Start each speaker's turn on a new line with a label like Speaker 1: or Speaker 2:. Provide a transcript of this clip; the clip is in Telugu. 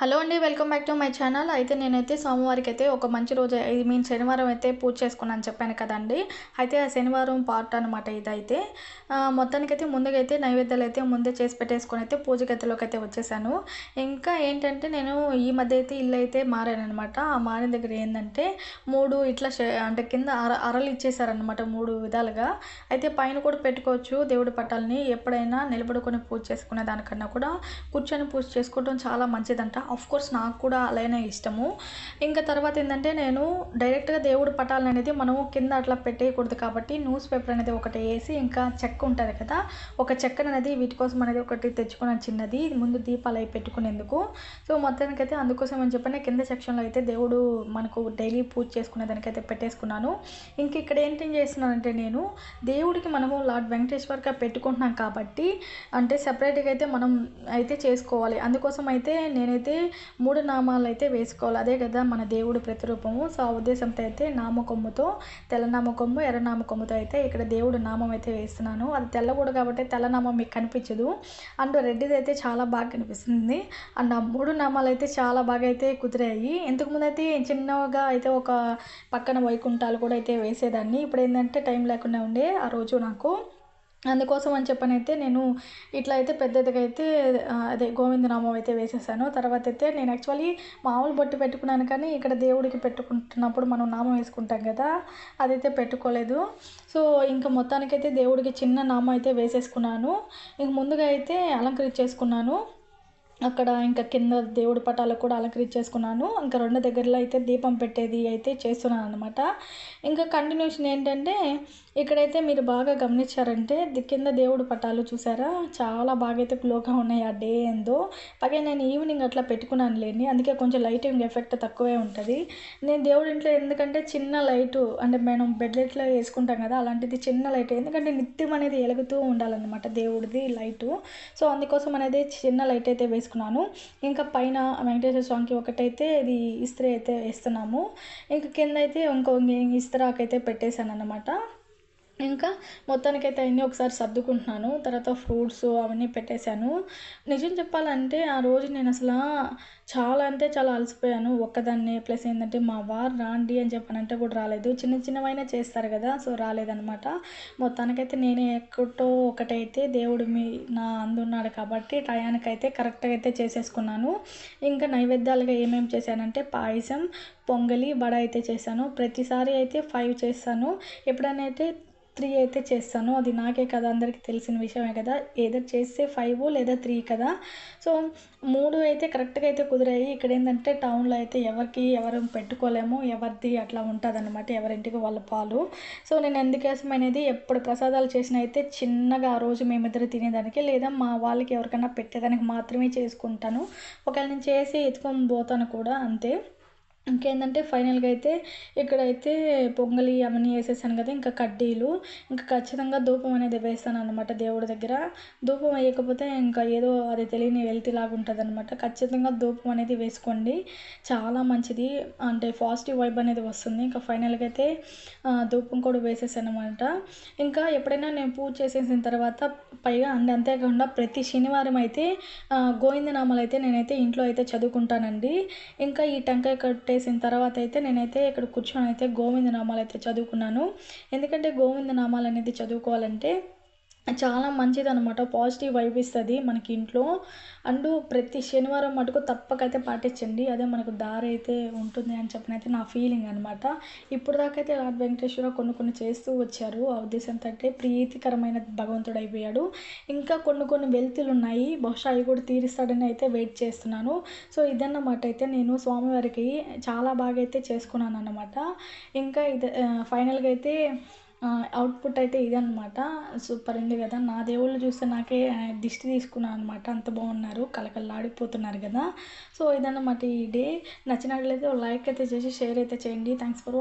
Speaker 1: హలో అండి welcome back to my channel. అయితే నేనైతే సోమవారికి అయితే ఒక మంచి రోజు ఐ మీన్ శనివారం అయితే పూజ చేసుకున్నాను చెప్పాను కదండి. అయితే ఆ శనివారం పార్ట్ అనమాట ఇదైతే. మొత్తానికైతే ముందుగా అయితే నైవేద్యాలు అయితే ముందే చేసి పెట్టేసుకొని అయితే పూజ గదిలోకి అయితే వచ్చేసాను. ఇంకా ఏంటంటే నేను ఈ మధ్య అయితే ఇల్లు అయితే మారానమాట ఆ మారిన దగ్గర ఏంటంటే మూడు ఇట్లా అంటే కింద అర అరలు ఇచ్చేసారనమాట మూడు విధాలుగా. అయితే పైన కూడా పెట్టుకోవచ్చు దేవుడి పట్టాలని. ఎప్పుడైనా నిలబడుకొని పూజ చేసుకునే దానికన్నా కూడా కూర్చొని పూజ చేసుకోవడం చాలా మంచిదంట. కోర్స్ నాకు కూడా అలానే ఇష్టము. ఇంకా తర్వాత ఏంటంటే నేను డైరెక్ట్గా దేవుడు పటాలను అనేది మనము కింద అట్లా పెట్టేయకూడదు కాబట్టి న్యూస్ పేపర్ అనేది ఒకటి వేసి ఇంకా చెక్క ఉంటుంది కదా. ఒక చెక్క అనేది వీటి కోసం అనేది ఒకటి తెచ్చుకున్న చిన్నది. ముందు దీపాలు అవి పెట్టుకునేందుకు. సో మొత్తానికి అయితే అందుకోసం అని చెప్పి కింద సెక్షన్లో అయితే దేవుడు మనకు డైలీ పూజ చేసుకునే దానికైతే పెట్టేసుకున్నాను. ఇంక ఇక్కడ ఏంటేం చేస్తున్నానంటే నేను దేవుడికి మనము లార్డ్ వెంకటేశ్వర్గా పెట్టుకుంటున్నాం కాబట్టి అంటే సపరేట్గా అయితే మనం అయితే చేసుకోవాలి. అందుకోసం అయితే నేనైతే మూడు నామాలు అయితే వేసుకోవాలి. అదే కదా మన దేవుడు ప్రతిరూపము. సో ఆ ఉద్దేశంతో అయితే నామకొమ్ముతో తెల్ల కొమ్ము ఎర్ర కొమ్ముతో అయితే ఇక్కడ దేవుడు నామం అయితే వేస్తున్నాను. అది తెల్లకూడదు కాబట్టి తెల్లనామం మీకు కనిపించదు. అండ్ రెడ్డిది అయితే చాలా బాగా కనిపిస్తుంది. అండ్ ఆ మూడు నామాలు అయితే చాలా బాగా అయితే కుదిరాయి. ఇంతకుముందు అయితే చిన్నగా అయితే ఒక పక్కన వైకుంఠాలు కూడా అయితే వేసేదాన్ని. ఇప్పుడు ఏంటంటే టైం లేకుండా ఉండే ఆ రోజు నాకు. అందుకోసం అని చెప్పనైతే నేను ఇట్లా అయితే పెద్దదిగా అయితే అదే గోవిందనామం అయితే వేసేసాను. తర్వాత అయితే నేను యాక్చువల్లీ మామూలు బొట్టు పెట్టుకున్నాను కానీ ఇక్కడ దేవుడికి పెట్టుకుంటున్నప్పుడు మనం నామం వేసుకుంటాం కదా అదైతే పెట్టుకోలేదు. సో ఇంకా మొత్తానికైతే దేవుడికి చిన్న నామం అయితే వేసేసుకున్నాను. ఇంక ముందుగా అయితే అలంకరించేసుకున్నాను. అక్కడ ఇంకా కింద దేవుడి పటాలకు కూడా అలంకరించేసుకున్నాను. ఇంకా రెండు దగ్గరలో అయితే దీపం పెట్టేది అయితే చేస్తున్నాను అనమాట ఇంకా కంటిన్యూషన్ ఏంటంటే ఇక్కడైతే మీరు బాగా గమనించారంటే కింద దేవుడు పటాలు చూసారా? చాలా బాగా అయితే గ్లోగా ఉన్నాయి ఆ డే ఏందో పైగా నేను ఈవినింగ్ అట్లా పెట్టుకున్నాను లేని అందుకే కొంచెం లైటింగ్ ఎఫెక్ట్ తక్కువే ఉంటుంది. నేను దేవుడి ఇంట్లో ఎందుకంటే చిన్న లైటు అంటే మనం బెడ్ లైట్లో వేసుకుంటాం కదా అలాంటిది చిన్న లైట్. ఎందుకంటే నిత్యం అనేది వెలుగుతూ ఉండాలన్నమాట దేవుడిది లైటు. సో అందుకోసం అనేది చిన్న లైట్ అయితే వేసుకున్నాను. ఇంకా పైన వెంకటేశ్వర స్వామికి ఒకటైతే ఇది ఇస్త్రీ అయితే వేస్తున్నాము. ఇంకా కింద అయితే ఇంకో ఇస్త్రాకైతే పెట్టేశాను అనమాట ఇంకా మొత్తానికైతే అన్నీ ఒకసారి సర్దుకుంటున్నాను. తర్వాత ఫ్రూట్స్ అవన్నీ పెట్టేశాను. నిజం చెప్పాలంటే ఆ రోజు నేను అసలు చాలా అంటే చాలా అలసిపోయాను. ఒక్కదాన్ని ప్లస్ ఏంటంటే మా వారు రాండి అని చెప్పానంటే కూడా రాలేదు. చిన్న చిన్నవైనా చేస్తారు కదా సో రాలేదనమాట మొత్తానికైతే నేనే ఎక్కటో ఒకటైతే దేవుడు మీ నా అందున్నాడు కాబట్టి టయానికైతే కరెక్ట్గా అయితే చేసేసుకున్నాను. ఇంకా నైవేద్యాలుగా ఏమేమి చేశానంటే పాయసం పొంగలి వడ అయితే చేశాను. ప్రతిసారి అయితే ఫైవ్ చేస్తాను. ఎప్పుడైనా అయితే త్రీ అయితే చేస్తాను. అది నాకే కదా అందరికీ తెలిసిన విషయమే కదా. ఏదో చేస్తే ఫైవ్ లేదా త్రీ కదా. సో మూడు అయితే కరెక్ట్గా అయితే కుదిరాయి. ఇక్కడ ఏంటంటే టౌన్లో అయితే ఎవరికి ఎవరు పెట్టుకోలేము. ఎవరిది అట్లా ఉంటుంది అనమాట ఎవరింటికి వాళ్ళ పాలు. సో నేను ఎందుకోసం అనేది ఎప్పుడు ప్రసాదాలు చేసిన అయితే చిన్నగా ఆ రోజు మేమిద్దరు తినేదానికి లేదా మా వాళ్ళకి ఎవరికైనా పెట్టేదానికి మాత్రమే చేసుకుంటాను. ఒకవేళ నేను చేసి ఎత్తుకొని పోతాను కూడా అంతే. ఇంకేంటంటే ఫైనల్గా అయితే ఇక్కడైతే పొంగలి అవన్నీ వేసేసాను కదా ఇంకా కడ్డీలు ఇంకా ఖచ్చితంగా ధూపం అనేది వేస్తాను అనమాట దేవుడి దగ్గర. ధూపం వేయకపోతే ఇంకా ఏదో అది తెలియని వెల్తిలాగా ఉంటుంది అనమాట ఖచ్చితంగా ధూపం అనేది వేసుకోండి. చాలా మంచిది. అంటే పాజిటివ్ వైబ్ అనేది వస్తుంది. ఇంకా ఫైనల్గా అయితే ధూపం కూడా వేసేసాను అనమాట ఇంకా ఎప్పుడైనా నేను పూజ చేసేసిన తర్వాత పైగా అండ్ అంతేకాకుండా ప్రతి శనివారం అయితే గోవిందనామాలు అయితే నేనైతే ఇంట్లో అయితే చదువుకుంటానండి. ఇంకా ఈ టెంకాయ కట్టే వేసిన తర్వాత అయితే నేనైతే ఇక్కడ కూర్చొని అయితే గోవింద నామాలు అయితే చదువుకున్నాను. ఎందుకంటే గోవింద నామాలు అనేది చదువుకోవాలంటే చాలా మంచిది అనమాట పాజిటివ్ వైబ్ ఇస్తుంది మనకి ఇంట్లో. అండ్ ప్రతి శనివారం మటుకు తప్పకైతే పాటించండి. అదే మనకు దారి అయితే ఉంటుంది అని చెప్పినైతే నా ఫీలింగ్ అనమాట ఇప్పుడు దాకా అయితే లార్డ్ వెంకటేశ్వర కొన్ని కొన్ని చేస్తూ వచ్చారు. ఆ ఉద్దేశం ఏంటంటే ప్రీతికరమైన భగవంతుడు అయిపోయాడు. ఇంకా కొన్ని కొన్ని వెలుతులు ఉన్నాయి. బహుశా అవి కూడా తీరుస్తాడని అయితే వెయిట్ చేస్తున్నాను. సో ఇదన్నమాట అయితే నేను స్వామివారికి చాలా బాగా అయితే చేసుకున్నాను అనమాట ఇంకా ఇది ఫైనల్గా అయితే అవుట్పుట్ అయితే ఇదనమాట సూపర్ ఉంది కదా. నా దేవుళ్ళు చూస్తే నాకే దిష్టి తీసుకున్నాను అనమాట అంత బాగున్నారు. కలకల్లాడిపోతున్నారు కదా. సో ఇదన్నమాట ఈ డే. నచ్చినట్లయితే లైక్ అయితే చేసి షేర్ అయితే చేయండి. Thanks for